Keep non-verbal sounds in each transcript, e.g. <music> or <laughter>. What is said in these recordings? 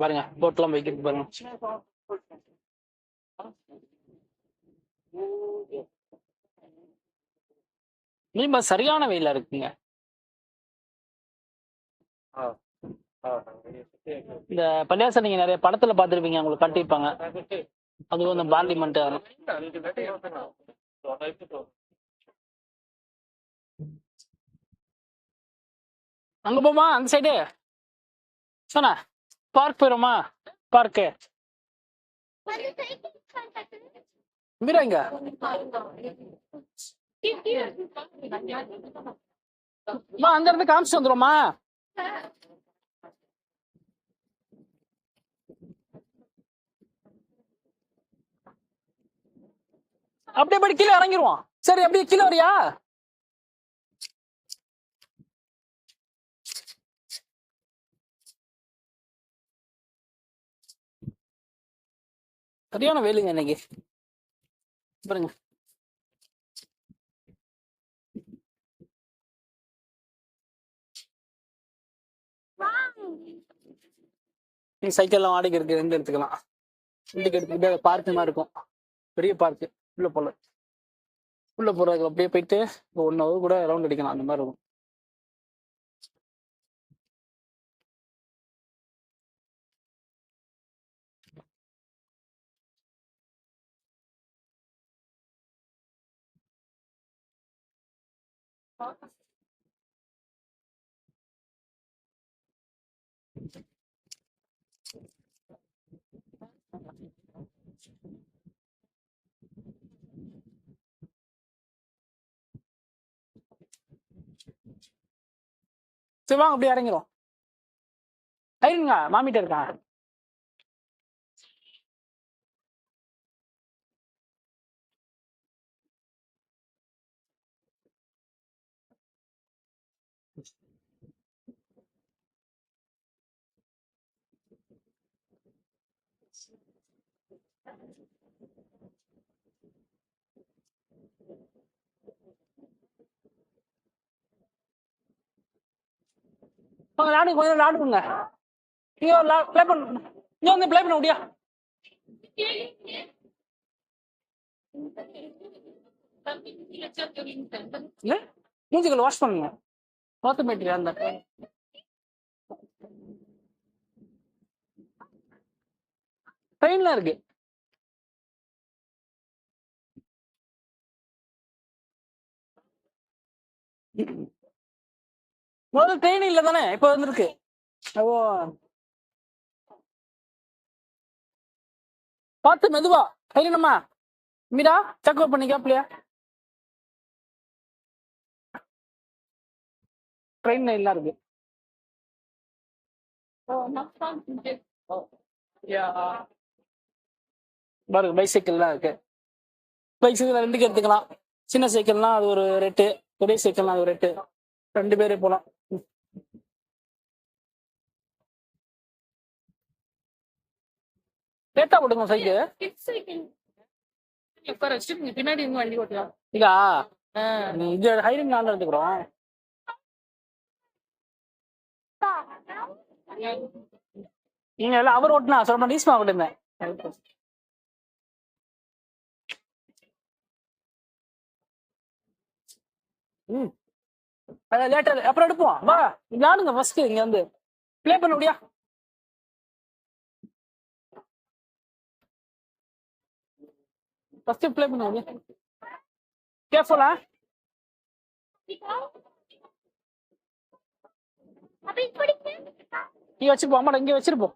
பாருங்க போட்லாம் வைக்கிறது பாருங்க. மீன்பா சரியான வெயில இருக்குங்க. இந்த பள்ளியாசம் நீங்க நிறைய படத்துல பார்த்திருப்பீங்க உங்களுக்கு காட்டியிருப்பாங்க. அதுவும் இந்த பார்லிமெண்ட் அங்க போமா அந்த சைடு சொன்ன பார்க் போயிருமா பார்க்கு மீரா இங்க அம்மா, அங்க இருந்து காமிச்சு வந்துருமா அப்படியே படி கீழே இறங்கிடுவான் சரி அப்படியே கீழே வரியா? சரியான வேலுங்க இன்னைக்கு. பாருங்க. நீ சைக்கிள்லாம் வாடகை இருக்கு ரெண்டு எடுத்துக்கலாம்? ரெண்டுக்கு எடுத்துக்கிட்டு பார்க்கு மாதிரி இருக்கும். பெரிய பார்க்கு உள்ள போல உள்ள போறதுக்கு அப்படியே போயிட்டு ஒன் ஹவர் கூட ரவுண்ட் அடிக்கலாம். அந்த மாதிரி இருக்கும். சரி வாங்க அப்படியே இறங்கிரும் ஐருங்க மாமிட்ட இருக்கா? வாங்க விளாடுங்க கொஞ்சம் விளாடுங்க நீங்க ப்ளே பண்ண. நீங்க வந்து ப்ளே பண்ண முடியா மூஞ்சிகள் வாஷ் பண்ணுங்க. ஆட்டோமேட்டிக் அந்த ட்ரெயின்ல இருக்கு. முதல்ல ட்ரெயின் இல்ல தானே இப்ப வந்திருக்கு. ஓ. பார்த்து மெதுவா கையிலம்மா மீரா செக்அப் பண்ணிக்க அப்படியா ட்ரெயின்ல எல்லாம் இருக்கு. பாருங்க பைசைக்கிள்லாம் இருக்கு. பைசைக்கிள் ரெண்டுக்கு எடுத்துக்கலாம். சின்ன சைக்கிள்னா அது ஒரு ரேட்டு பெரிய சைக்கிள்னா அது ஒரு ரேட்டு ரெண்டு பேரே போலாம். லேட்டா போட்டுங்க சைக்கிள் பின்னாடி வண்டி ஓட்டலாம் இதா இது ஹைரிங் நாள் எடுத்துக்கிறோம். நீங்க எல்லாம் அவர் ஓட்டுனா சொல்ல நீஸ்மா ஓட்டுங்க ம். அதான் லேட்டர் அப்புறம் எடுப்போம். வா விளாடுங்க ஃபர்ஸ்ட் இங்க வந்து ப்ளே பண்ண முடியா? ஃபர்ஸ்ட் ப்ளே பண்ண முடியா கேர்ஃபுல்லா நீ வச்சிருப்போம். அம்மாடா இங்க வச்சிருப்போம்.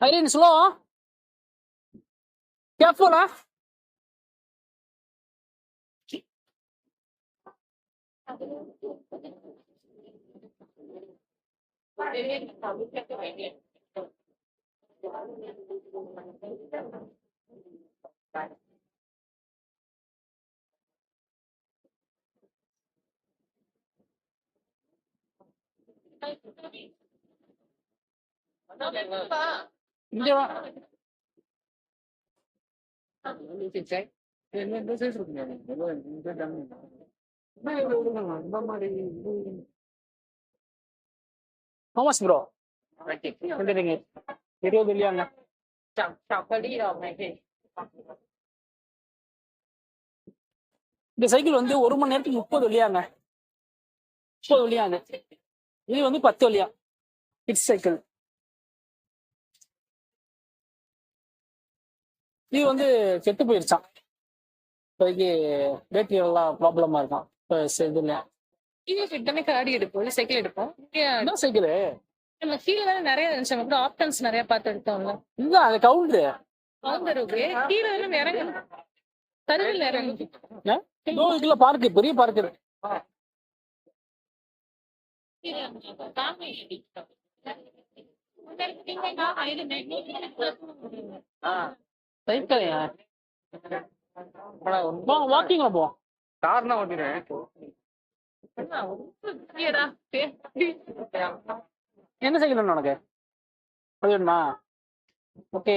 ஐரீன் ஸ்லோ கேர்ஃபுல்லா Hindi ba? Check. Yan yan, doon sa isog niya. Doon, ang ganda mo. May ulo naman, mamarinig. How much bro? Hindi ringit. Hindi ringit. Hindi ringit. Hindi ringit. Hindi ringit. Hindi ringit. இந்த cycle வந்து ஒரு மணி நேரத்துக்கு முப்பது வழியாங்க. முப்பது வழியாங்க. இது வந்து பத்து வழியா. கிட்ஸ் சைக்கிள் இது வந்து கெட்டு போயிருச்சான் இப்போதைக்கு பேட்டரி எல்லாம் ப்ராப்ளமா இருக்கான் இப்போ இதுல. கிட்டமே காடி எடுப்போம் சைக்கிள் எடுப்போம்? என்ன சைக்கிள் நம்ம கீழே நிறைய இருந்துச்சு. ஆப்ஷன்ஸ் நிறைய பார்த்து எடுத்தோம்ல இல்ல அது கவுண்டரு இதுல பார்க்கு பெரிய பார்க் இருக்கு வாக்கிங்ல போவோம் கார்னா ஓட்டிடுவேன். என்ன வேணும் உனக்கு? ஓகே.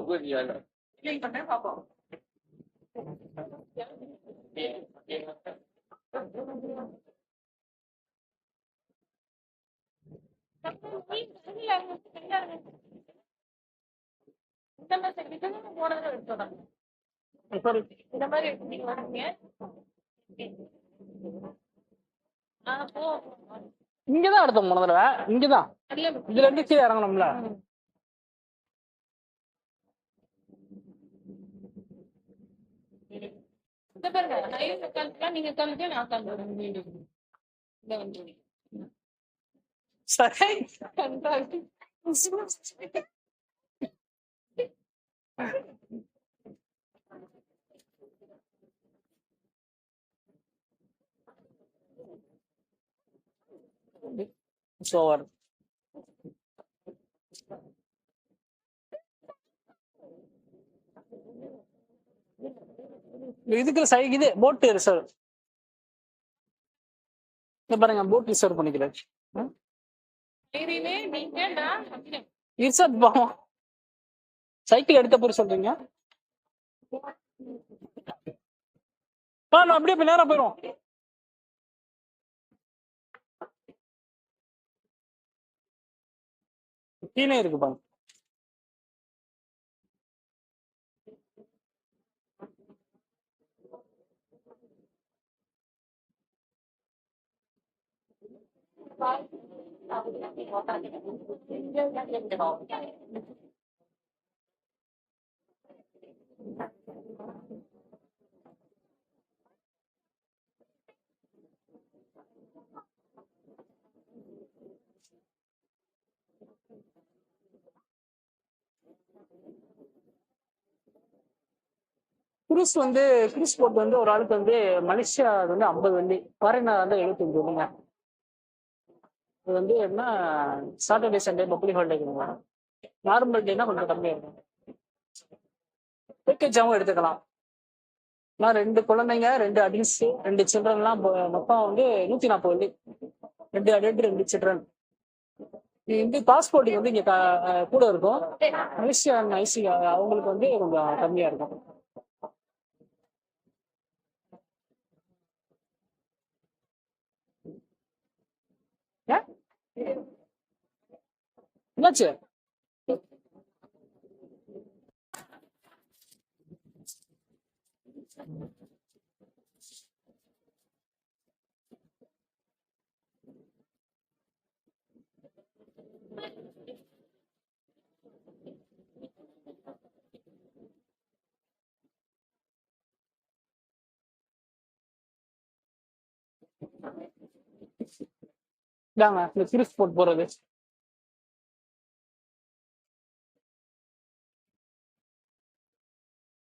gue dia lah. இந்த மாதிரி சைக்கிள் இதெல்லாம் போன தடவை எடுத்தோம் சாரி இந்த மாதிரி எடுத்து நீங்க வரீங்க ஆ போ இங்கதான் எடுத்தோம் போன தடவை. இங்கதான். இதுல இருந்து கீழே இறங்கணும்ல. இந்த பாருங்க நான் இருக்க உட்காந்துக்கலாம் நீங்க உட்காந்துட்டு நான் உட்காந்துறேன் இந்த வந்து சரி கண்டாக்கு ஓவர் இதுக்கு சை இது போட் ரிசர்வ் இங்க பாருங்க போட் ரிசர்வ் பண்ணிக்கிறேன். ரிசர்வ் போவோம் சைக்கிள் எடுத்த பேர் சொல்றீங்க? நான் அப்படியே இப்ப நேரா போயிடும் கீழே இருக்கு பாருங்க. குரூஸ் வந்து குரூஸ் போட் வந்து ஒரு ஆளுக்கு வந்து மலேசியா அது வந்து ஐம்பது வண்டி ஃபாரினர் வந்து எழுபத்தஞ்சு வண்டிங்க இது வந்து என்ன சாட்டர்டே சண்டே பப்ளிக் ஹாலிடேக்குங்க நார்மல் டேனா கொஞ்சம் கம்மியாக இருக்கும். பேக்கேஜாகவும் எடுத்துக்கலாம். நான் ரெண்டு குழந்தைங்க ரெண்டு அடில்ஸ் ரெண்டு சில்ட்ரன்லாம் மொத்தம் வந்து நூற்றி நாற்பது வண்டி ரெண்டு அடல்ட் ரெண்டு சில்ட்ரன் இந்த பாஸ்போர்ட்டுக்கு வந்து இங்கே கூட இருக்கும். மலேசியா ஐசி அவங்களுக்கு வந்து கொஞ்சம் கம்மியாக இருக்கும். ঠিক আছে? ডাঙা আপনি ফিরোজপুর বড় গেছে।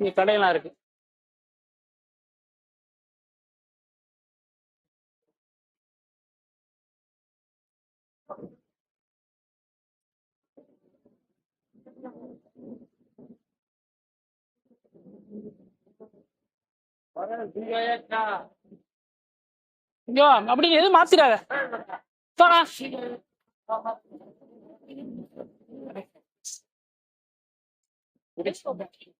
இங்கே கடையெல்லாம் இருக்கு அப்படி எதுவும் மாத்திராத Thank.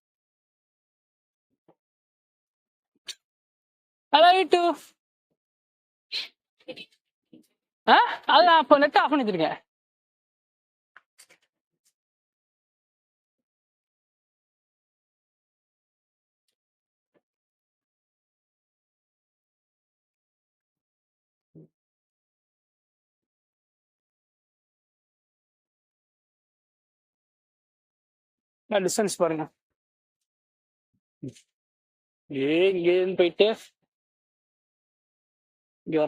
மாத்திடாத போடா. ஹலோ யூ ஆ? அது நான் இப்போ நெட் ஆஃப் பண்ணி வச்சிருக்கேன் டிஸ்டன்ஸ் பாருங்க. ஏ இங்கேருந்து போயிட்டு இங்க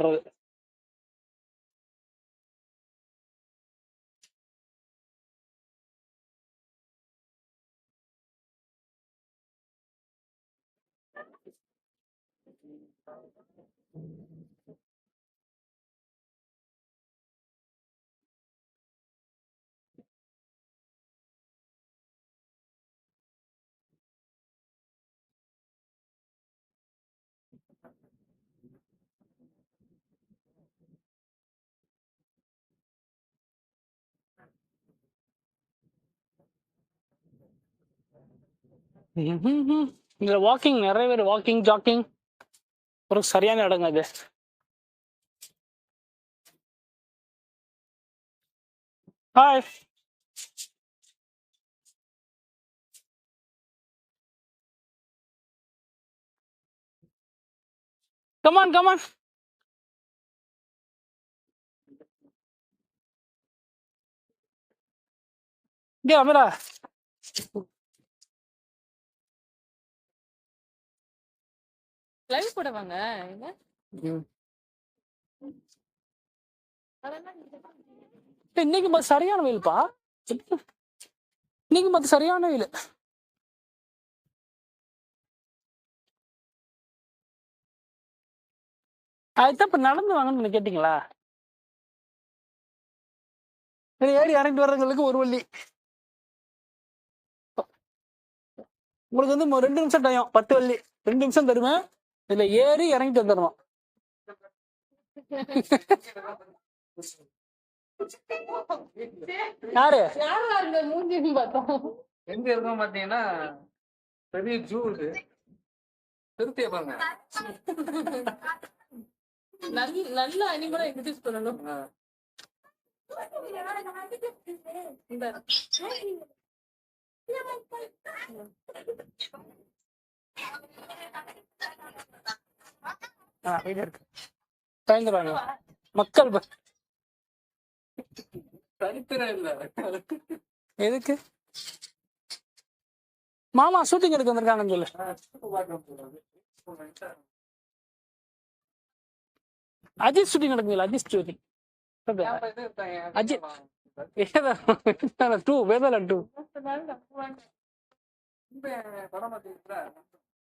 <laughs> இதுல வாக்கிங் நிறைய பேர் வாக்கிங் ஜாக்கிங் ஒரு சரியான இடங்க அது. ஹாய் கமான் கமான் இங்கே அமரா லைவ் போட வாங்க இன்னைக்கு பார்த்து சரியான வெயில்ப்பா. இன்னைக்கு பார்த்து சரியான வெயில். அதுதான் இப்ப நடந்து வாங்கன்னு நீங்க கேட்டீங்களா? ஏறி இறங்கிட்டு வர்றவங்களுக்கு ஒரு வள்ளி. உங்களுக்கு வந்து ரெண்டு நிமிஷம் டைம் பத்து வள்ளி. ரெண்டு நிமிஷம் தருவேன். இதுல ஏறி இறங்கிட்டு வந்துடணும் யாரு? எங்க இருக்கோம் பாத்தீங்கன்னா பெரிய ஜூ இது திருப்திய பாருங்க. நல்ல நல்ல அனிமலா இன்ட்ரடியூஸ் பண்ணணும். இந்த இது இருக்கு. பயந்துருவாங்க மக்கள் எதுக்கு? மாமா ஷூட்டிங் எடுக்க வந்திருக்காங்கன்னு சொல்லு. அஜித் ஷூட்டிங் நடக்குங்களா அஜித் ஷூட்டிங் அஜித். டூ வேதல டூ படம்